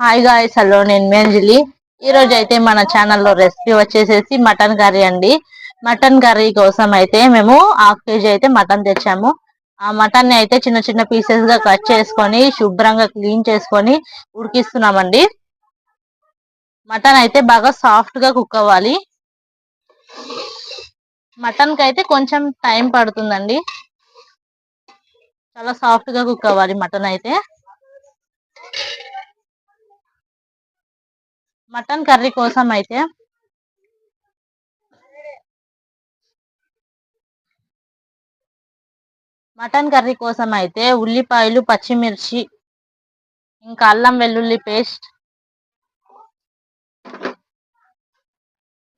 Hi guys hello నేను మేంజలి ఈ అయితే మన ఛానల్లో రెసిపీ వచ్చేసేసి మటన్ కర్రీ అండి. మటన్ కర్రీ కోసం అయితే మేము హాఫ్ కేజీ అయితే మటన్ తెచ్చాము. ఆ మటన్ని అయితే చిన్న చిన్న పీసెస్గా కట్ చేసుకొని శుభ్రంగా క్లీన్ చేసుకొని ఉడికిస్తున్నామండి. మటన్ అయితే బాగా సాఫ్ట్గా కుక్ అవ్వాలి. మటన్కి అయితే కొంచెం టైం పడుతుందండి. చాలా సాఫ్ట్గా కుక్ అవ్వాలి మటన్ అయితే. మటన్ కర్రీ కోసం అయితే మటన్ కర్రీ కోసం అయితే ఉల్లిపాయలు పచ్చిమిర్చి ఇంకా అల్లం వెల్లుల్లి పేస్ట్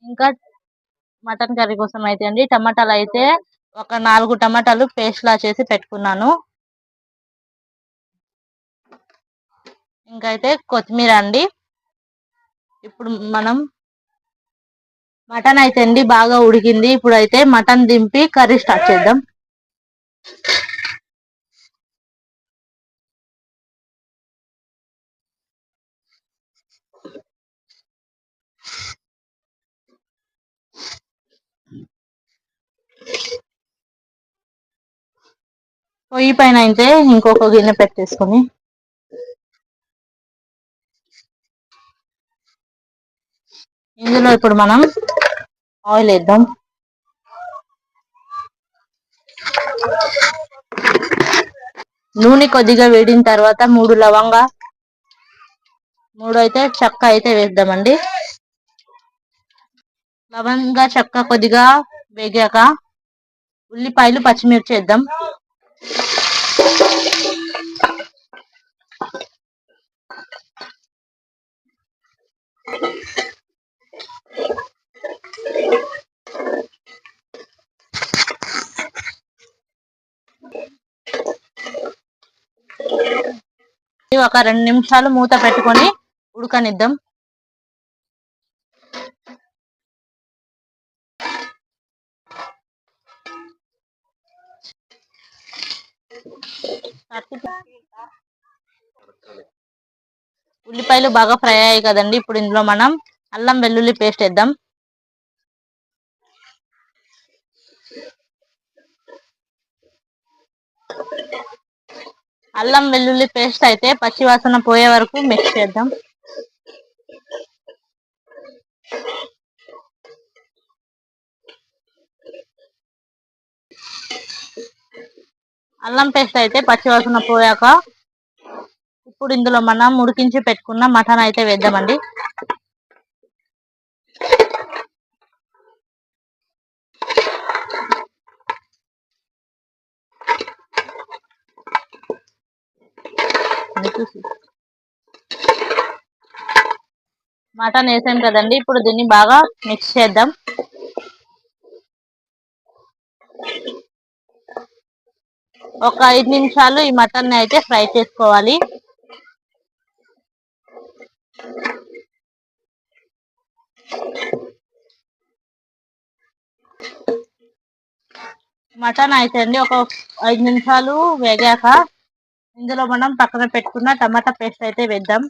ఇంకా మటన్ కర్రీ కోసం అయితే అండి. టమాటాలు అయితే ఒక నాలుగు టమాటాలు పేస్ట్ లా చేసి పెట్టుకున్నాను. ఇంకైతే కొత్తిమీర అండి. ఇప్పుడు మనం మటన్ అయితే అండి బాగా ఉడికింది. ఇప్పుడు అయితే మటన్ దింపి కర్రీ స్టార్ట్ చేద్దాం. పొయ్యి పైన అయితే ఇంకొక గిన్నె పెట్టేసుకొని ఇందులో ఇప్పుడు మనం ఆయిల్ వేద్దాం. నూనె కొద్దిగా వేడిన తర్వాత మూడు లవంగా మూడు అయితే చెక్క అయితే వేద్దామండి. లవంగా చెక్క కొద్దిగా వేగాక ఉల్లిపాయలు పచ్చిమిర్చి వేద్దాం. ఒక రెండు నిమిషాలు మూత పెట్టుకొని ఉడకనిద్దాం. ఉల్లిపాయలు బాగా ఫ్రై అయ్యాయి కదండి ఇప్పుడు ఇందులో మనం అల్లం వెల్లుల్లి పేస్ట్ వేద్దాం. అల్లం వెల్లుల్లి పేస్ట్ అయితే పచ్చివాసన పోయే వరకు మిక్స్ చేద్దాం. అల్లం పేస్ట్ అయితే పచ్చివాసన పోయాక ఇప్పుడు ఇందులో మనం ఉడికించి పెట్టుకున్న మటన్ అయితే వేద్దామండి. మటన్ వేసాం కదండి ఇప్పుడు దీన్ని బాగా మిక్స్ చేద్దాం. ఒక ఐదు నిమిషాలు ఈ మటన్ అయితే ఫ్రై చేసుకోవాలి. మటన్ అయితే అండి ఒక ఐదు నిమిషాలు వేగాక ఇందులో మనం పక్కన పెట్టుకున్న టమాటా పేస్ట్ అయితే వేద్దాం.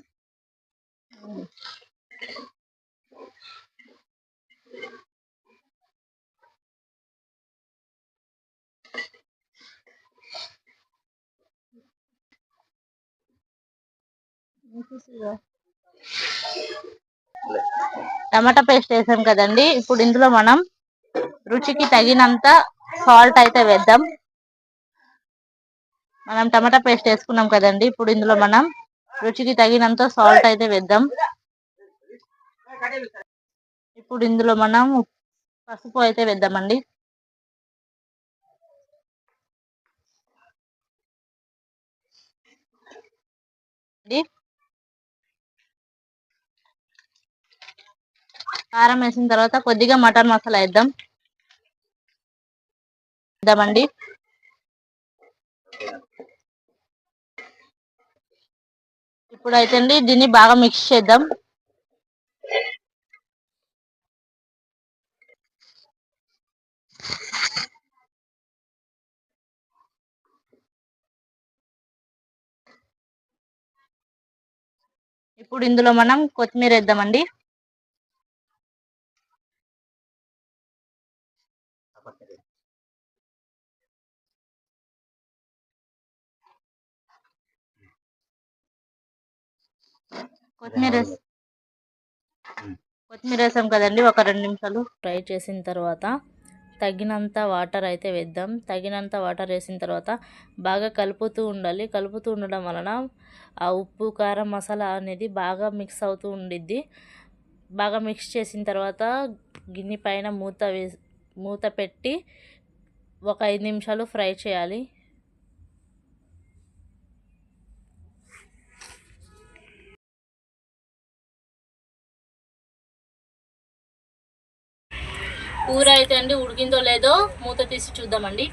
టమాటా పేస్ట్ వేసాం కదండి. ఇప్పుడు ఇందులో మనం రుచికి తగినంత సాల్ట్ అయితే వేద్దాం. మనం టమాటా పేస్ట్ వేసుకున్నాం కదండి. ఇప్పుడు ఇందులో మనం రుచికి తగినంత సాల్ట్ అయితే వేద్దాం. ఇప్పుడు ఇందులో మనం పసుపు అయితే వేద్దామండి. కారం వేసిన తర్వాత కొద్దిగా మటన్ మసాలా వేద్దాం. వేద్దామండి. ఇప్పుడైతే అండి దీన్ని బాగా మిక్స్ చేద్దాం. ఇప్పుడు ఇందులో మనం కొత్తిమీర వేద్దామండి కొత్తిమీర వేస్- కొత్తిమీర వేసాం కదండి ఒక రెండు నిమిషాలు. ఫ్రై చేసిన తర్వాత తగినంత వాటర్ అయితే వేద్దాం. తగినంత వాటర్ వేసిన తర్వాత బాగా కలుపుతూ ఉండాలి. కలుపుతూ ఉండడం వలన ఆ ఉప్పు కారం మసాలా అనేది బాగా మిక్స్ అవుతూ ఉండిద్ది. బాగా మిక్స్ చేసిన తర్వాత గిన్నె పైన మూత వేసి మూత పెట్టి ఒక ఐదు నిమిషాలు ఫ్రై చేయాలి. కూర అయితే అండి ఉడికిందో లేదో మూత తీసి చూద్దామండి.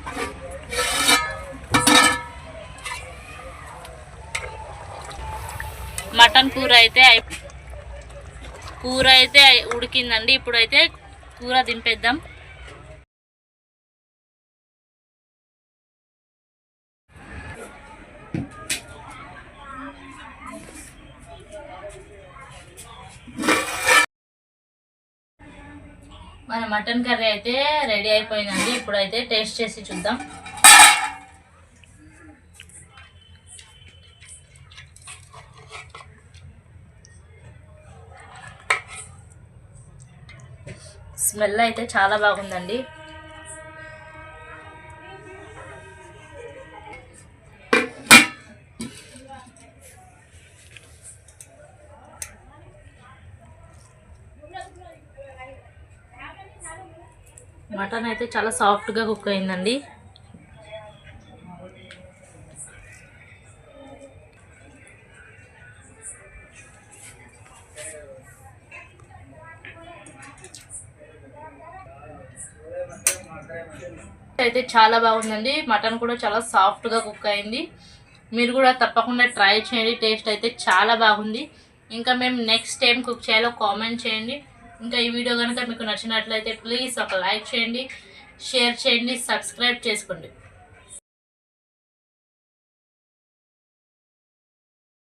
మటన్ కూర అయితే అయి కూర అయితే ఉడికిందండి. ఇప్పుడైతే కూర దింపేద్దాం. మన మటన్ కర్రీ అయితే రెడీ అయిపోయిందండి. ఇప్పుడైతే టేస్ట్ చేసి చూద్దాం. స్మెల్ అయితే చాలా బాగుందండి. మటన్ అయితే చాలా సాఫ్ట్గా కుక్ అయిందండి. అయితే చాలా బాగుందండి. మటన్ కూడా చాలా సాఫ్ట్గా కుక్ అయింది. మీరు కూడా తప్పకుండా ట్రై చేయండి. టేస్ట్ అయితే చాలా బాగుంది. ఇంకా మేము నెక్స్ట్ టైం కుక్ చేయాలో కామెంట్ చేయండి. ఇంకా ఈ వీడియో కనుక మీకు నచ్చినట్లయితే ప్లీజ్ ఒక లైక్ చేయండి షేర్ చేయండి సబ్స్క్రైబ్ చేసుకోండి.